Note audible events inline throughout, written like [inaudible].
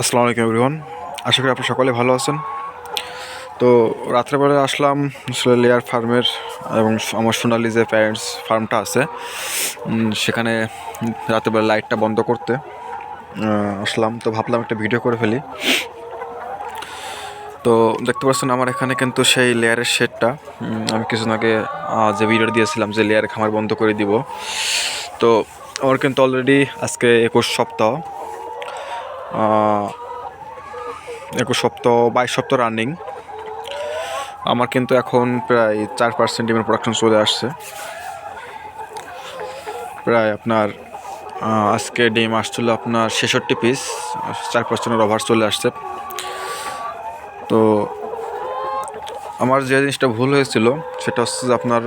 আসসালামু আলাইকুম এভরিওয়ান আশা করি আপনি সকলে ভালো আছেন। তো রাত্রেবেলা আসলাম আসলে লেয়ার ফার্মের এবং আমার সোনালি যে প্যারেন্টস ফার্মটা আছে সেখানে রাত্রেবেলা লাইটটা বন্ধ করতে আসলাম। তো ভাবলাম একটা ভিডিও করে ফেলি। তো দেখতে পাচ্ছেন আমার এখানে কিন্তু সেই লেয়ারের শেডটা আমি কিছুদিন আগে যে ভিডিও দিয়েছিলাম যে লেয়ারের খামার বন্ধ করে দিব। তো আমার কিন্তু অলরেডি আজকে একুশ সপ্তাহ। একুশ সপ্তাহ, বাইশ সপ্তাহ রানিং আমার কিন্তু এখন প্রায় চার পার্সেন্ট ডিমের প্রোডাকশন চলে আসছে। প্রায় আপনার আজকে ডিম আসছিল আপনার ছেষট্টি পিস চার পার্সেন্টের ওভার চলে আসছে। তো আমার যে জিনিসটা ভুল হয়েছিল, সেটা হচ্ছে আপনার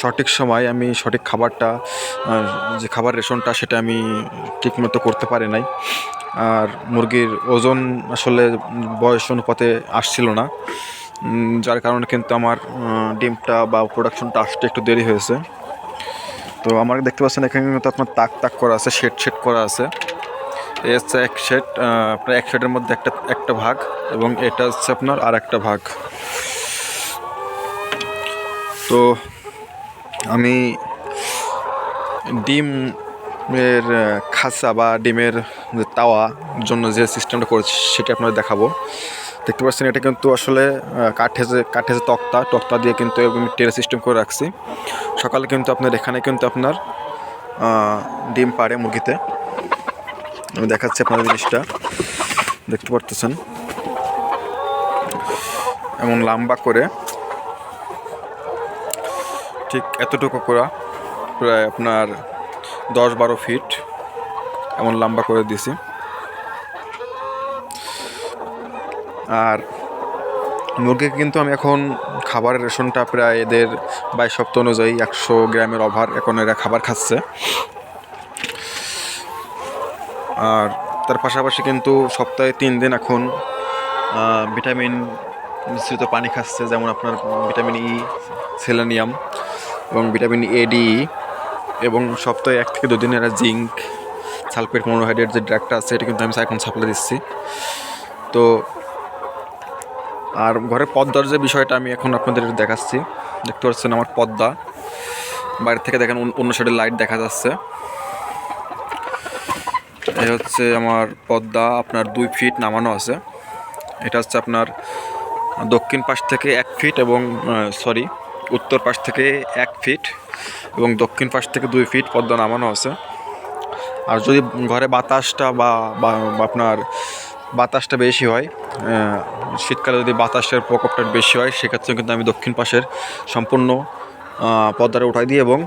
সঠিক সময় আমি সঠিক খাবারটা যে খাবার রেশনটা সেটা আমি ঠিকমতো করতে পারি নাই। আর মুরগির ওজন আসলে বয়স অনুপাতে আসছিল না। যার কারণে কিন্তু আমার ডিমটা বা প্রোডাকশনটা আসতে একটু দেরি হয়েছে। তো আমার দেখতে পাচ্ছেন এখানে কিন্তু আপনার তাক তাক করা আছে, শেড শেড করা আছে। এই হচ্ছে এক শেড আপনার এক শেডের মধ্যে একটা একটা ভাগ এবং এটা হচ্ছে আপনার আর একটা ভাগ। তো আমি ডিমের আহ, খাঁচা বা ডিমের যে তাওয়া জন্য যে সিস্টেমটা করেছি সেটা আপনাদের দেখাবো। দেখতে পাচ্ছেন এটা কিন্তু আসলে কাঠে যে কাঠে যে তক্তা তক্তা দিয়ে কিন্তু টেরে সিস্টেম করে রাখছি। সকালে কিন্তু আপনার এখানে কিন্তু আপনার ডিম পাড়ে মুরগিতে। আমি দেখাচ্ছি আপনাদের জিনিসটা। দেখতে পারতেছেন? এমন লম্বা করে ঠিক এতটুকু করা, প্রায় আপনার দশ বারো ফিট এমন লম্বা করে দিছি। আর মুরগিকে কিন্তু আমি এখন খাবারের রেশনটা প্রায় এদের বাইশ সপ্তাহ অনুযায়ী একশো গ্রামের অভার এখন এরা খাবার খাচ্ছে। আর তার পাশাপাশি কিন্তু সপ্তাহে তিন দিন এখন ভিটামিন মিশ্রিত পানি খাচ্ছে, যেমন আপনার ভিটামিন ই, সেলেনিয়াম। এবং ভিটামিন এ ডি এবং সপ্তাহে এক থেকে দুদিন এরা জিঙ্ক, সালফেট, মনোহাইড্রেট যে ড্রাগটা আছে, এটা কিন্তু আমি এখন সাপ্লাই দিচ্ছি। তো আর ঘরের পদ্মার যে বিষয়টা আমি এখন আপনাদের দেখাচ্ছি। দেখতে পাচ্ছেন আমার পদ্মা। বাইরে থেকে দেখেন অন্য- সাইডে লাইট দেখা যাচ্ছে। এই হচ্ছে আমার পদ্মা, আপনার দুই ফিট নামানো আছে। এটা হচ্ছে আপনার দক্ষিণ পাশ থেকে এক ফিট এবং সরি উত্তর পাশ থেকে এক ফিট এবং দক্ষিণ পাশ থেকে দুই ফিট পদ্মা নামানো আছে। আর যদি ঘরে বাতাসটা বা আপনার বাতাসটা বেশি হয় শীতকালে যদি বাতাসের প্রকোপটা বেশি হয়, সেক্ষেত্রে কিন্তু আমি দক্ষিণ পাশের সম্পূর্ণ পদ্মাটা উঠাই দিই এবং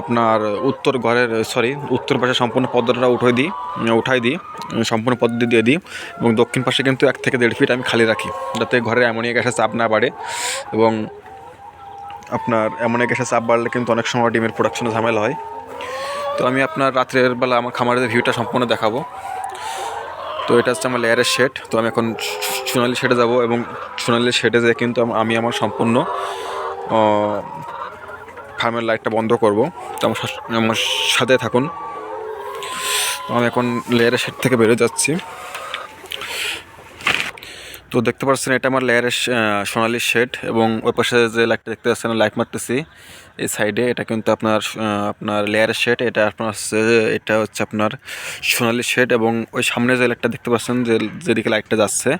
আপনার উত্তর ঘরের সরি উত্তর পাশে সম্পূর্ণ পদ্মাটা উঠাই দিই উঠাই দিই, সম্পূর্ণ পদ্ধতি দিয়ে দিই এবং দক্ষিণ পাশে কিন্তু এক থেকে দেড় ফিট আমি খালি রাখি, যাতে ঘরের অ্যামোনিয়া গ্যাসের চাপ না বাড়ে এবং আপনার অ্যামোনিয়া গ্যাসের চাপ বাড়লে কিন্তু অনেক সময় ডিমের প্রোডাকশনে ঝামেলা হয়। তো আমি আপনার রাত্রের বেলা আমার খামারের ভিউটা সম্পূর্ণ দেখাবো। তো এটা হচ্ছে আমার লেয়ারের শেড তো আমি এখন সোনালি শেডে যাব এবং সোনালি শেডে যেয়ে কিন্তু আমি আমার সম্পূর্ণ ফার্মের লাইটটা বন্ধ করব। তো আমার আমার সাথে থাকুন। তো আমি এখন লেয়ারের শেড থেকে বেরোয় যাচ্ছি। তো দেখতে পাচ্ছেন, এটা আমার লেয়ারের সোনালি শেড এবং ওই পাশে যে লাইটটা দেখতে পাচ্ছেন লাইট মারতেছি, এই সাইডে এটা কিন্তু আপনার আপনার লেয়ারের শেড, এটা আপনার হচ্ছে, এটা হচ্ছে আপনার সোনালি শেড এবং ওই সামনে যে লাইটটা দেখতে পাচ্ছেন, যে, যেদিকে লাইটটা যাচ্ছে,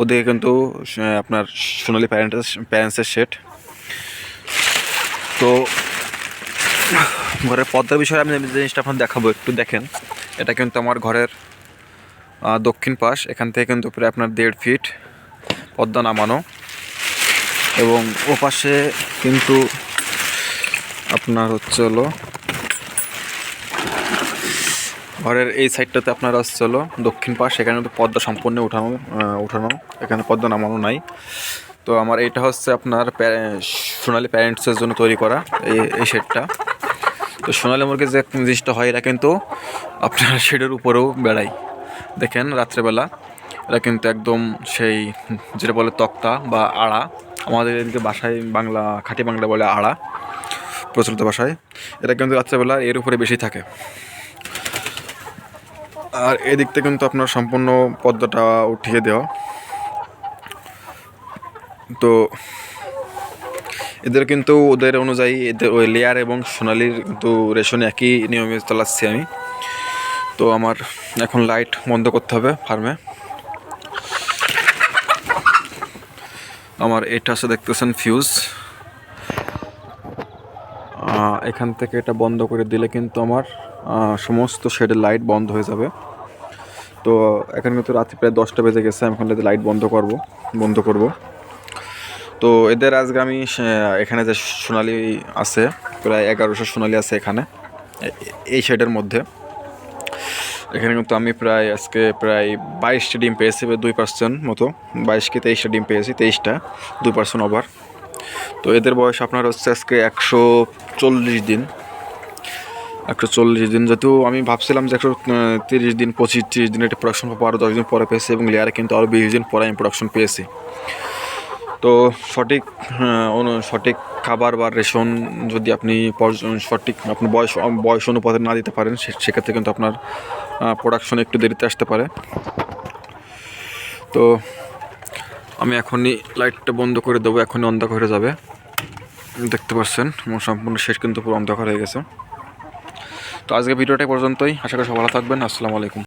ওদিকে কিন্তু আপনার সোনালি প্যারেন্টের প্যারেন্টসের শেড। তো, ঘরের পদ্মার বিষয়ে আমি জিনিসটা আপনার দেখাবো, একটু দেখেন। এটা কিন্তু আমার ঘরের দক্ষিণ পাশ, এখান থেকে কিন্তু প্রায় আপনার দেড় ফিট পদ্মা নামানো। এবং ও পাশে কিন্তু আপনার হচ্ছে হলো, ঘরের এই সাইডটাতে আপনার হচ্ছে হলো দক্ষিণ পাশ এখানে তো পদ্মা সম্পূর্ণ উঠানো উঠানো, এখানে পদ্মা নামানো নাই। তো আমার এটা হচ্ছে আপনার সোনালি প্যারেন্টসের জন্য তৈরি করা এই এই শেডটা তো সোনালি মুরগির যে জিনিসটা হয়, এরা কিন্তু আপনার [laughs] শেডের উপরেও বেড়ায়। দেখেন রাত্রেবেলা। এরা কিন্তু একদম সেই যেটা বলে তক্তা বা আড়া। আমাদের এদিকে বাসায় বাংলা, খাঁটি বাংলা বলে আড়া, প্রচলিত ভাষায়। এটা কিন্তু রাত্রেবেলা এর উপরে বেশি থাকে। আর এদিক থেকে কিন্তু আপনার সম্পূর্ণ পদ্মাটা উঠিয়ে দেওয়া। তো এদের কিন্তু ওদের অনুযায়ী এদের ওই লেয়ার এবং সোনালির কিন্তু রেশন একই নিয়মে চালাচ্ছি আমি। তো আমার এখন লাইট বন্ধ করতে হবে ফার্মে আমার এটা আছে, দেখতেছেন ফিউজ এখান থেকে এটা বন্ধ করে দিলে কিন্তু আমার সমস্ত শেডের লাইট বন্ধ হয়ে যাবে। তো এখন কিন্তু রাত্রি প্রায় দশটা বেজে গেছে, আমি এখন লাইট বন্ধ করব বন্ধ করব। তো এদের আজকে আমি এখানে যে সোনালি আছে, প্রায় এগারোশো সোনালি আছে এখানে এই শেডের মধ্যে। এখানে কিন্তু আমি প্রায় আজকে প্রায় বাইশটা ডিম পেয়েছি দুই পার্সেন্ট মতো। বাইশ কি তেইশটা ডিম পেয়েছি, তেইশটা, দুই পার্সেন্ট ওভার। তো এদের বয়স আপনার হচ্ছে আজকে একশো চল্লিশ দিন। একশো চল্লিশ দিন যেহেতু আমি ভাবছিলাম যে একশো তিরিশ দিন, পঁচিশ, তিরিশ দিন এটা প্রোডাকশন পাবো আরও দশ দিন পরে পেয়েছি এবং লেয়ারে কিন্তু আরও বিশ দিন পরে আমি প্রোডাকশন পেয়েছি। তো সঠিক সঠিক খাবার বা রেশন যদি আপনি সঠিক আপনার বয়স বয়স অনুপাতে না দিতে পারেন সেক্ষেত্রে কিন্তু আপনার প্রোডাকশন একটু দেরিতে আসতে পারে। তো আমি এখনই লাইটটা বন্ধ করে দেবো, এখনই অন্ধকার হয়ে যাবে। দেখতে পাচ্ছেন, আমার সম্পূর্ণ শেষ কিন্তু পুরো অন্ধকার হয়ে গেছে। তো আজকে ভিডিওটা পর্যন্তই। আশা করি সব ভালো থাকবেন। আসসালামু আলাইকুম।